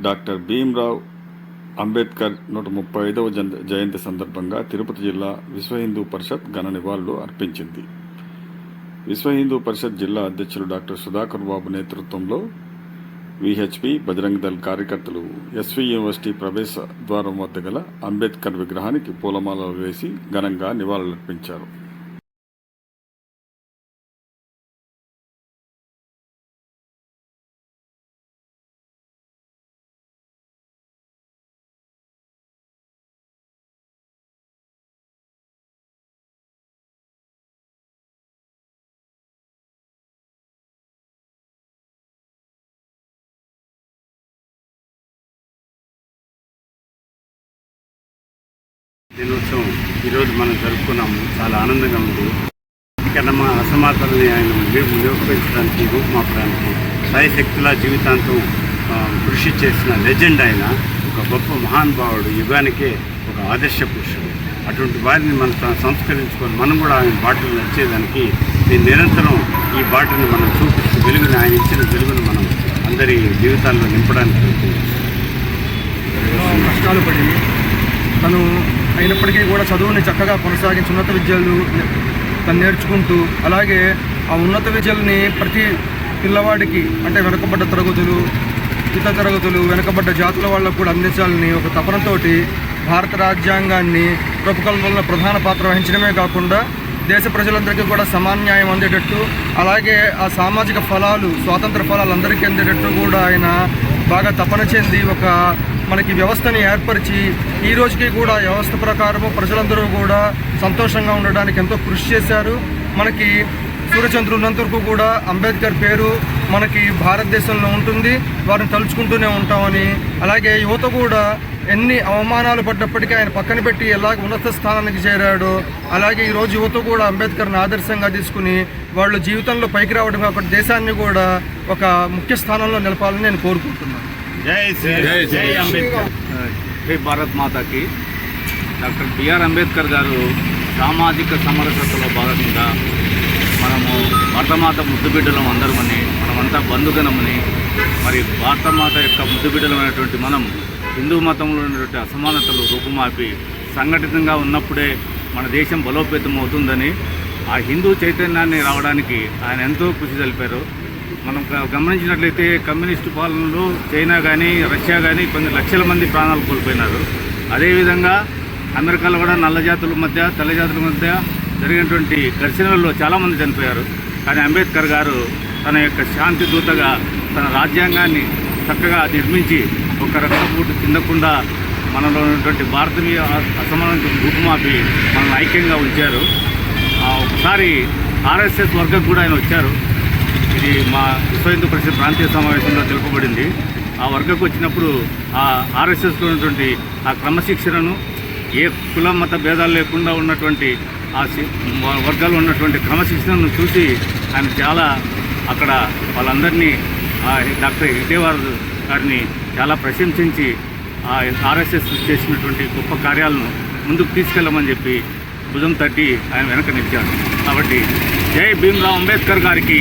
Doctor Bhimrao Ambedkar నూట ముప్పై ఐదవ జన్- జయంతి సందర్భంగా తిరుపతి జిల్లా విశ్వ హిందూ పరిషత్ ఘన నివాళులు అర్పించింది. విశ్వ హిందూ పరిషత్ జిల్లా అధ్యక్షులు డాక్టర్ సుధాకర్ బాబు నేతృత్వంలో విహెచ్పి బజరంగ్ దళ్ కార్యకర్తలు ఎస్వి యూనివర్సిటీ ప్రవేశ ద్వారం వద్ద గల అంబేద్కర్ విగ్రహానికి పూలమాలలు వేసి ఘనంగా నివాళులర్పించారు. దినోత్సవం. ఈరోజు మనం జరుపుకున్నాము. చాలా ఆనందంగా ఉంది. కన్నమ్మ అసమానతల్ని ఆయన నిరూ- నిరూపించడానికి రూపుమాపడానికి సాయశక్తుల జీవితాంతం కృషి చేసిన లెజెండ్ ఆయన. ఒక గొప్ప మహానుభావుడు యుగానికే ఒక ఆదర్శ పురుషుడు. అటువంటి వారిని మనం సంస్కరించుకొని మనం కూడా ఆయన బాటలు నడిచేదానికి ఈ నిరంతరం ఈ బాటని మనం చూపిస్తూ వెలుగుని ఆయన ఇచ్చిన వెలుగును మనం అందరి జీవితాల్లో నింపడానికి ప్రయత్నించాలి. కష్టాలు పడింది. తను అయినప్పటికీ కూడా చదువుని చక్కగా కొనసాగించి ఉన్నత విద్యలు తను నేర్చుకుంటూ అలాగే ఆ ఉన్నత విద్యల్ని ప్రతి పిల్లవాడికి అంటే వెనకబడ్డ తరగతులు ఇతర తరగతులు వెనకబడ్డ జాతుల వాళ్ళకు కూడా అందించాలని ఒక తపనతోటి భారత రాజ్యాంగాన్ని రూపకల్పనలో ప్రధాన పాత్ర వహించడమే కాకుండా దేశ ప్రజలందరికీ కూడా సమాన్యాయం అందేటట్టు అలాగే ఆ సామాజిక ఫలాలు స్వాతంత్ర ఫలాలు అందరికీ అందేటట్టు కూడా ఆయన బాగా తపన చెంది ఒక మనకి వ్యవస్థని ఏర్పరిచి ఈ రోజుకి కూడా వ్యవస్థ ప్రకారము ప్రజలందరూ కూడా సంతోషంగా ఉండడానికి ఎంతో కృషి చేశారు. మనకి సూర్యచంద్రుడు వరకు కూడా అంబేద్కర్ పేరు మనకి భారతదేశంలో ఉంటుంది. వారిని తలుచుకుంటూనే ఉంటామని అలాగే యువత కూడా ఎన్ని అవమానాలు పడ్డప్పటికీ ఆయన పక్కన పెట్టి ఎలాగ ఉన్నత స్థానానికి చేరాడో అలాగే ఈరోజు యువత కూడా అంబేద్కర్ని ఆదర్శంగా తీసుకుని వాళ్ళ జీవితంలో పైకి రావడం కాకుండా దేశాన్ని కూడా ఒక ముఖ్య స్థానంలో నిలపాలని నేను కోరుకుంటున్నాను. జై శ్రీ జై అంబేద్కర్ జై భారత్ మాతాకి డాక్టర్ బిఆర్ అంబేద్కర్ గారు సామాజిక సమరసతలో భాగంగా మనము భారతమాత ముద్దుబిడ్డలం అందరమని మనమంతా బంధుగణమని మరి భారతమాత యొక్క ముద్దుబిడ్డలమైనటువంటి మనం హిందూ మతంలో ఉన్నటువంటి అసమానతలు రూపుమాపి సంఘటితంగా ఉన్నప్పుడే మన దేశం బలోపేతం అవుతుందని ఆ హిందూ చైతన్యాన్ని రావడానికి ఆయన ఎంతో కృషి తెలిపారు మనం గమనించినట్లయితే కమ్యూనిస్టు పాలనలో చైనా కానీ రష్యా కానీ కొన్ని లక్షల మంది ప్రాణాలు కోల్పోయినారు. అదేవిధంగా అమెరికాలో కూడా నల్ల జాతుల మధ్య తెల్ల జాతుల మధ్య జరిగినటువంటి ఘర్షణల్లో చాలామంది చనిపోయారు. కానీ అంబేద్కర్ గారు తన యొక్క శాంతి దూతగా తన రాజ్యాంగాన్ని చక్కగా నిర్మించి ఒక రక్తపూట చెందకుండా మనలో ఉన్నటువంటి భారతీయ అసమానతను రూపుమాపి మనల్ని ఐక్యంగా ఉంచారు. ఒకసారి ఆర్ఎస్ఎస్ వర్గం కూడా ఆయన వచ్చారు. ఇది మా విశ్వ హిందూ పరిషత్ ప్రాంతీయ సమావేశంలో తెలుపబడింది. ఆ వర్గకు వచ్చినప్పుడు ఆ ఆర్ఎస్ఎస్లో ఉన్నటువంటి ఆ క్రమశిక్షణను ఏ కుల మత భేదాలు లేకుండా ఉన్నటువంటి ఆ సి- వర్గాలు ఉన్నటువంటి క్రమశిక్షణను చూసి ఆయన చాలా అక్కడ వాళ్ళందరినీ ఆ డాక్టర్ హిటేవార్ గారిని చాలా ప్రశంసించి ఆ ఆర్ఎస్ఎస్ చేసినటువంటి గొప్ప కార్యాలను ముందుకు తీసుకెళ్ళమని చెప్పి భుజం తట్టి ఆయన వెనక నిలిచాడు. కాబట్టి జై భీమ్రావ్ అంబేద్కర్ గారికి.